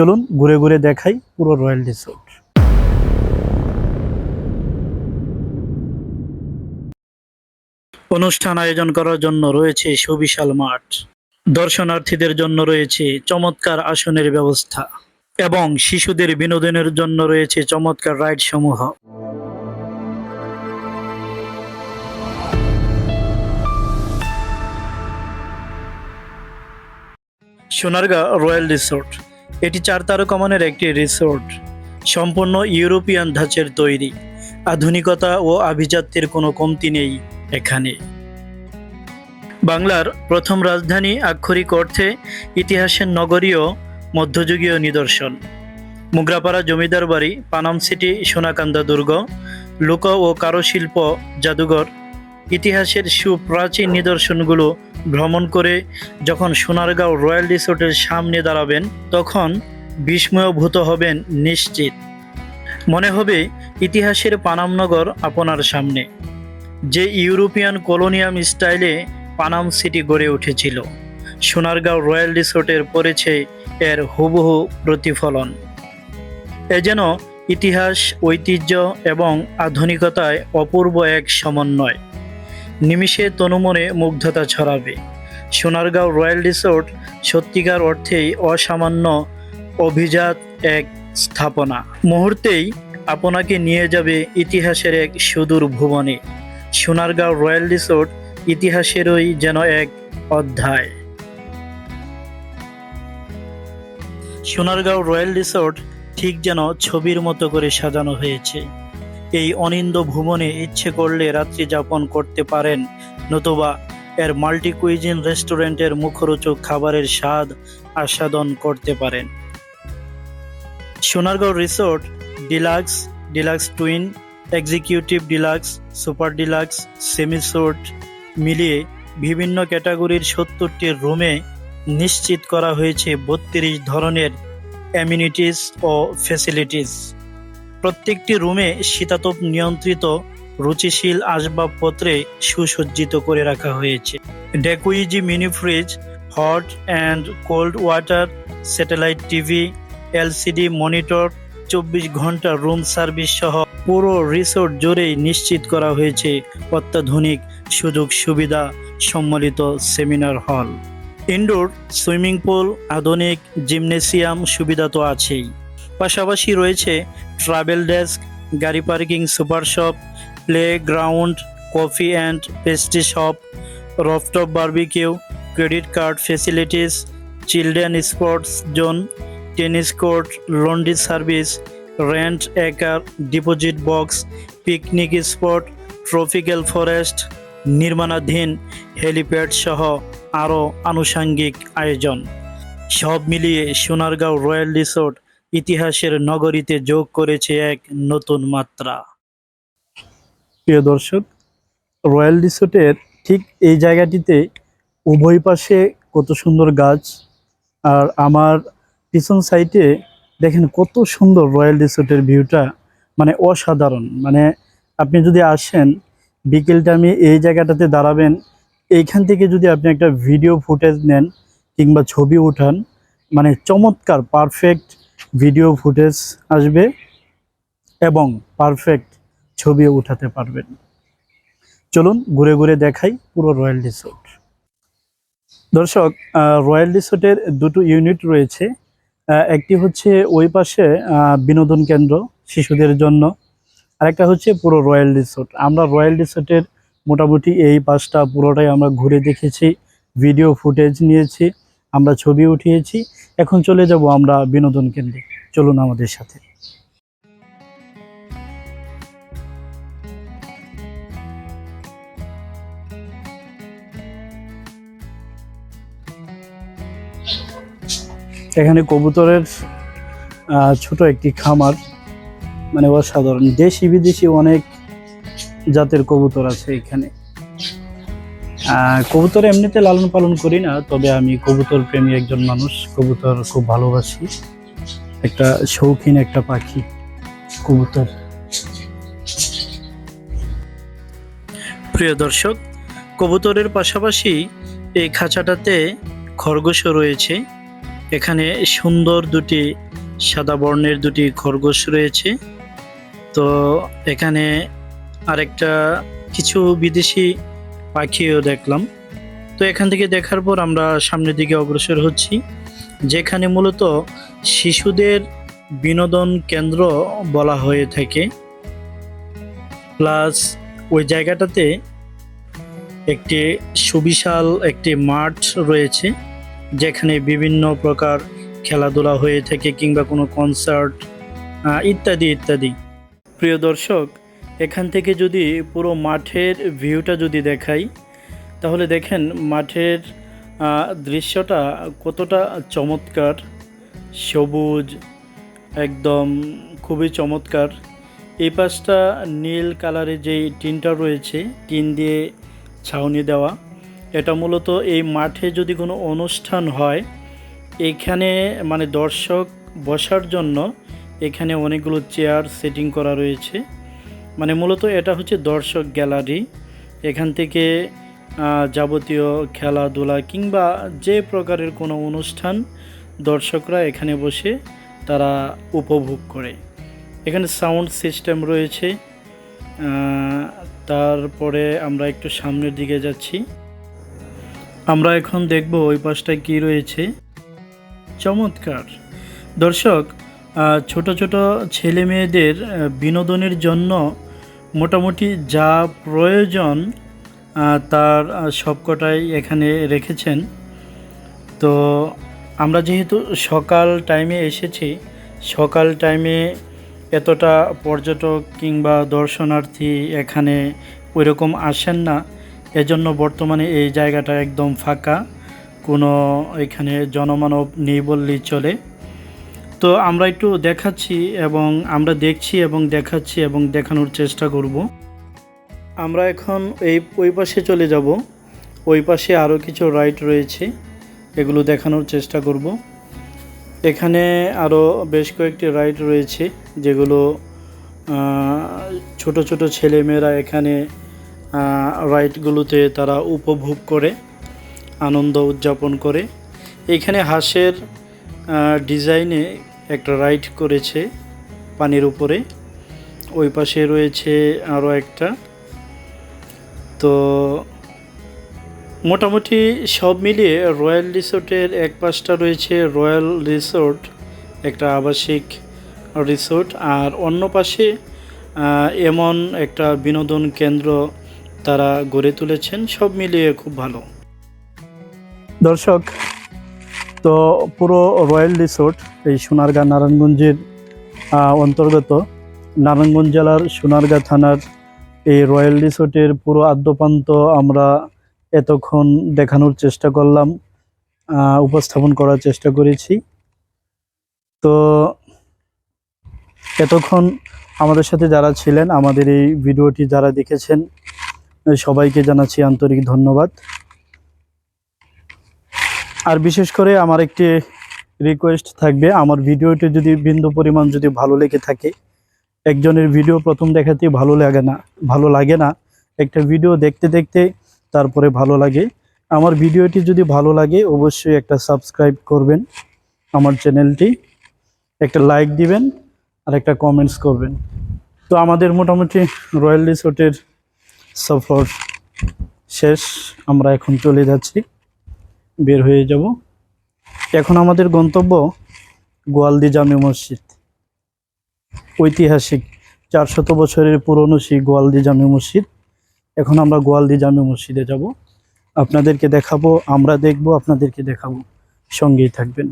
চলুন ঘুরে ঘুরে দেখাই পুরো রয়্যাল রিসোর্ট। অনুষ্ঠান আয়োজন করার জন্য রয়েছে সুবিশাল মাঠ। দর্শনার্থীদের জন্য রয়েছে চমৎকার আসনের ব্যবস্থা এবং শিশুদের বিনোদনের জন্য রয়েছে চমৎকার রাইড সমূহ সোনারগাঁ রয়্যাল রিসোর্ট। এটি চার তারকা মানের একটি রিসোর্ট, সম্পূর্ণ ইউরোপিয়ান ধাঁচের তৈরি। আধুনিকতা ও আভিজাত্যের কোনো কমতি নেই এখানে। বাংলার প্রথম রাজধানী আক্ষরিক অর্থে ইতিহাসের নগরীয় মধ্যযুগীয় নিদর্শন। মুগরাপাড়া জমিদার বাড়ি, পানাম সিটি, সোনাকান্দা দুর্গ, লোক ও কারুশিল্প, জাদুঘর, ইতিহাসের সুপ্রাচীন নিদর্শনগুলো ভ্রমণ করে যখন সোনারগাঁও রয়্যাল রিসোর্টের সামনে দাঁড়াবেন, তখন বিস্ময়ভূত হবেন নিশ্চিত। মনে হবে ইতিহাসের পানামনগর আপনার সামনে, যে ইউরোপিয়ান কলোনিয়াম স্টাইলে পানাম সিটি গড়ে উঠেছিল। সোনারগাঁও রয়্যাল রিসোর্টের পড়েছে এর হুবহু প্রতিফলন। এ যেন ইতিহাস, ঐতিহ্য এবং আধুনিকতায় অপূর্ব এক সমন্বয়। নিমিষে তনুমনে মুগ্ধতা ছড়াবে। সোনারগাঁও রয়্যাল রিসোর্ট সত্যিকার অর্থেই অসামান্য অভিজাত এক স্থাপনা। মুহূর্তেই আপনাকে নিয়ে যাবে ইতিহাসের এক সুদূর ভুবনে। সোনারগাঁও রয়্যাল রিসোর্ট ইতিহাসেরই যেন এক অধ্যায়। সোনারগাঁও রয়্যাল রিসোর্ট ঠিক যেন ছবির মতো করে সাজানো হয়েছে। এই অনিন্দ ভুবনে ইচ্ছে করলে রাত্রি যাপন করতে পারেন। নতুবা এর মাল্টি কুইজিন রেস্টুরেন্টের মুখরোচক খাবারের স্বাদ আস্বাদন করতে পারেন। Sonargaon resort deluxe deluxe twin, executive deluxe, super deluxe, সেমিসোর্ট মিলিয়ে বিভিন্ন ক্যাটাগরির সত্তরটি রুমে নিশ্চিত করা হয়েছে বত্রিশ ধরনের অ্যামিনিটিস ও ফ্যাসিলিটিস। প্রত্যেকটি রুমে শীতাতপ নিয়ন্ত্রিত রুচিশীল আসবাবপত্রে সুসজ্জিত করে রাখা হয়েছে। ডেকুইজি mini fridge, hot and cold water, satellite TV, LCD monitor, চব্বিশ ঘণ্টা রুম সার্ভিস সহ পুরো রিসোর্ট জুড়েই নিশ্চিত করা হয়েছে অত্যাধুনিক সুযোগ সুবিধা সম্মিলিত seminar hall. Indoor, swimming pool, আধুনিক জিমনেসিয়াম সুবিধা তো আছেই। পাশাপাশি রয়েছে ট্রাভেল ডেস্ক গাড়ি parking super shop play ground coffee and pastry shop rooftop barbecue credit card facilities children sports zone tennis court laundry service rent a car deposit box picnic spot tropical forest নির্মাণাধীন helipad সহ আরও আনুষাঙ্গিক আয়োজন। সব মিলিয়ে Sonargaon royal resort ইতিহাসের নগরীতে যোগ করেছে এক নতুন মাত্রা। প্রিয় দর্শক, রয়্যাল রিসোর্টের ঠিক এই জায়গাটিতে উভয় পাশে কত সুন্দর গাছ, আর আমার পিছন সাইডে দেখেন কত সুন্দর রয়্যাল রিসোর্টের ভিউটা মানে অসাধারণ। মানে আপনি যদি আসেন, বিকেল টাইমে এই জায়গাটাতে দাঁড়াবেন, এইখান থেকে যদি আপনি একটা ভিডিও ফুটেজ নেন কিংবা ছবি উঠান মানে চমৎকার, পারফেক্ট ভিডিও ফুটেজ আসবে এবং পারফেক্ট ছবিও উঠাতে পারবেন। চলুন ঘুরে ঘুরে দেখাই পুরো রয়্যাল রিসোর্ট দর্শক রয়্যাল রিসোর্টের দুটো ইউনিট রয়েছে। একটি হচ্ছে ওই পাশে বিনোদন কেন্দ্র শিশুদের জন্য, আরেকটা হচ্ছে পুরো রয়্যাল রিসোর্ট আমরা রয়্যাল রিসোর্টের মোটামুটি এই পাশটা পুরোটাই আমরা ঘুরে দেখেছি ভিডিও ফুটেজ নিয়েছি। আমরা ছবি উঠিয়েছি। এখন চলে যাব আমরা বিনোদন কেন্দ্রে। চলুন আমাদের সাথে। এখানে কবুতরের ছোট একটি খামার। মানে অসাধারণ। দেশি বিদেশি অনেক জাতের কবুতর আছে এখানে। কবুতর এমনিতে লালন পালন করি না, তবে আমি কবুতর প্রেমী একজন মানুষ, কবুতর খুব ভালোবাসি। একটা শৌখিন একটা পাখি, কবুতর। প্রিয় দর্শক, কবুতরের পাশাপাশি এই খাঁচাটাতে খরগোশও রয়েছে। এখানে সুন্দর দুটি সাদা বর্ণের দুটি খরগোশ রয়েছে। তো এখানে আরেকটা কিছু বিদেশি পাখিও দেখলাম। তো এখান থেকে দেখার পর আমরা সামনের দিকে অগ্রসর হচ্ছি, যেখানে মূলত শিশুদের বিনোদন কেন্দ্র বলা হয়ে থাকে। প্লাস ওই জায়গাটাতে একটি সুবিশাল একটি মাঠ রয়েছে, যেখানে বিভিন্ন প্রকার খেলাধুলা হয়ে থাকে কিংবা কোনো কনসার্ট ইত্যাদি ইত্যাদি। প্রিয় দর্শক এখান থেকে যদি পুরো মাঠের ভিউটা যদি দেখাই, তাহলে দেখেন মাঠের দৃশ্যটা কতটা চমৎকার। সবুজ, একদম খুবই চমৎকার। এই পাশটা নীল কালারের যেই টিনটা রয়েছে, টিন দিয়ে ছাউনি দেওয়া, এটা মূলত এই মাঠে যদি কোনো অনুষ্ঠান হয়, এখানে মানে দর্শক বসার জন্য এখানে অনেকগুলো চেয়ার সেটিং করা রয়েছে। মানে মূলত এটা হচ্ছে দর্শক গ্যালারি। এখান থেকে যাবতীয় খেলাধুলা কিংবা যে প্রকারের কোনো অনুষ্ঠান দর্শকরা এখানে বসে তারা উপভোগ করে। এখানে সাউন্ড সিস্টেম রয়েছে। তারপরে আমরা একটু সামনের দিকে যাচ্ছি। আমরা এখন দেখব ওই পাশটায় কী রয়েছে। চমৎকার! দর্শক ছোট ছোট ছেলে মেয়েদের বিনোদনের জন্য মোটামুটি যা প্রয়োজন তার সবকটাই এখানে রেখেছেন। তো আমরা যেহেতু সকাল টাইমে এসেছি, সকাল টাইমে এতটা পর্যটক কিংবা দর্শনার্থী এখানে ওইরকম আসেন না। এজন্য বর্তমানে এই জায়গাটা একদম ফাঁকা, কোনো এখানে জনমানব নেই বললেই চলে। তো আমরা একটু দেখাচ্ছি এবং আমরা দেখছি এবং দেখাচ্ছি এবং দেখানোর চেষ্টা করব। আমরা এখন এই, ওই পাশে চলে যাব। ওই পাশে আরও কিছু রাইড রয়েছে, এগুলো দেখানোর চেষ্টা করব। এখানে আরও বেশ কয়েকটি রাইড রয়েছে, যেগুলো ছোট ছোট ছেলেমেয়েরা এখানে রাইডগুলোতে তারা উপভোগ করে, আনন্দ উদযাপন করে। এখানে হাঁসের ডিজাইনে একটা রাইড করেছে পানির উপরে। ওই পাশে রয়েছে আরও একটা। তো মোটামুটি সব মিলিয়ে রয়্যাল রিসোর্টের এক পাশটা রয়েছে রয়্যাল রিসোর্ট, একটা আবাসিক রিসোর্ট, আর অন্য পাশে এমন একটা বিনোদন কেন্দ্র তারা গড়ে তুলেছেন। সব মিলিয়ে খুব ভালো। দর্শক তো পুরো রয়্যাল রিসোর্ট এই সোনারগাঁ নারায়ণগঞ্জের অন্তর্গত। নারায়ণগঞ্জ জেলার সোনারগাঁ থানার এই রয়্যাল রিসোর্টের পুরো আদ্যপান্ত আমরা এতক্ষণ দেখানোর চেষ্টা করলাম উপস্থাপন করার চেষ্টা করেছি। তো এতক্ষণ আমাদের সাথে যারা ছিলেন, আমাদের এই ভিডিওটি যারা দেখেছেন, সবাইকে জানাচ্ছি আন্তরিক ধন্যবাদ। আর বিশেষ করে আমার একটি রিকোয়েস্ট থাকবে, আমার ভিডিওটি যদি বিন্দু পরিমাণ যদি ভালো লেগে থাকে, একজনের ভিডিও প্রথম দেখাতে ভালো লাগে না, ভালো লাগে না, একটা ভিডিও দেখতে দেখতে তারপরে ভালো লাগে। আমার ভিডিওটি যদি ভালো লাগে, অবশ্যই একটা সাবস্ক্রাইব করবেন আমার চ্যানেলটি একটা লাইক দিবেন আর একটা কমেন্টস করবেন। তো আমাদের মোটামুটি রয়্যাল রিসোর্টের সফর শেষ, আমরা এখন চলে যাচ্ছি। বের হয়ে যাব। এখন আমাদের গন্তব্য গোয়ালদি জামে মসজিদ। ঐতিহাসিক চারশত বছরের পুরনো সেই গোয়ালদি জামে মসজিদ। এখন আমরা গোয়ালদি জামে মসজিদে যাব। আপনাদেরকে দেখাবো, আমরা দেখব, আপনাদেরকে দেখাবো। সঙ্গেই থাকবেন।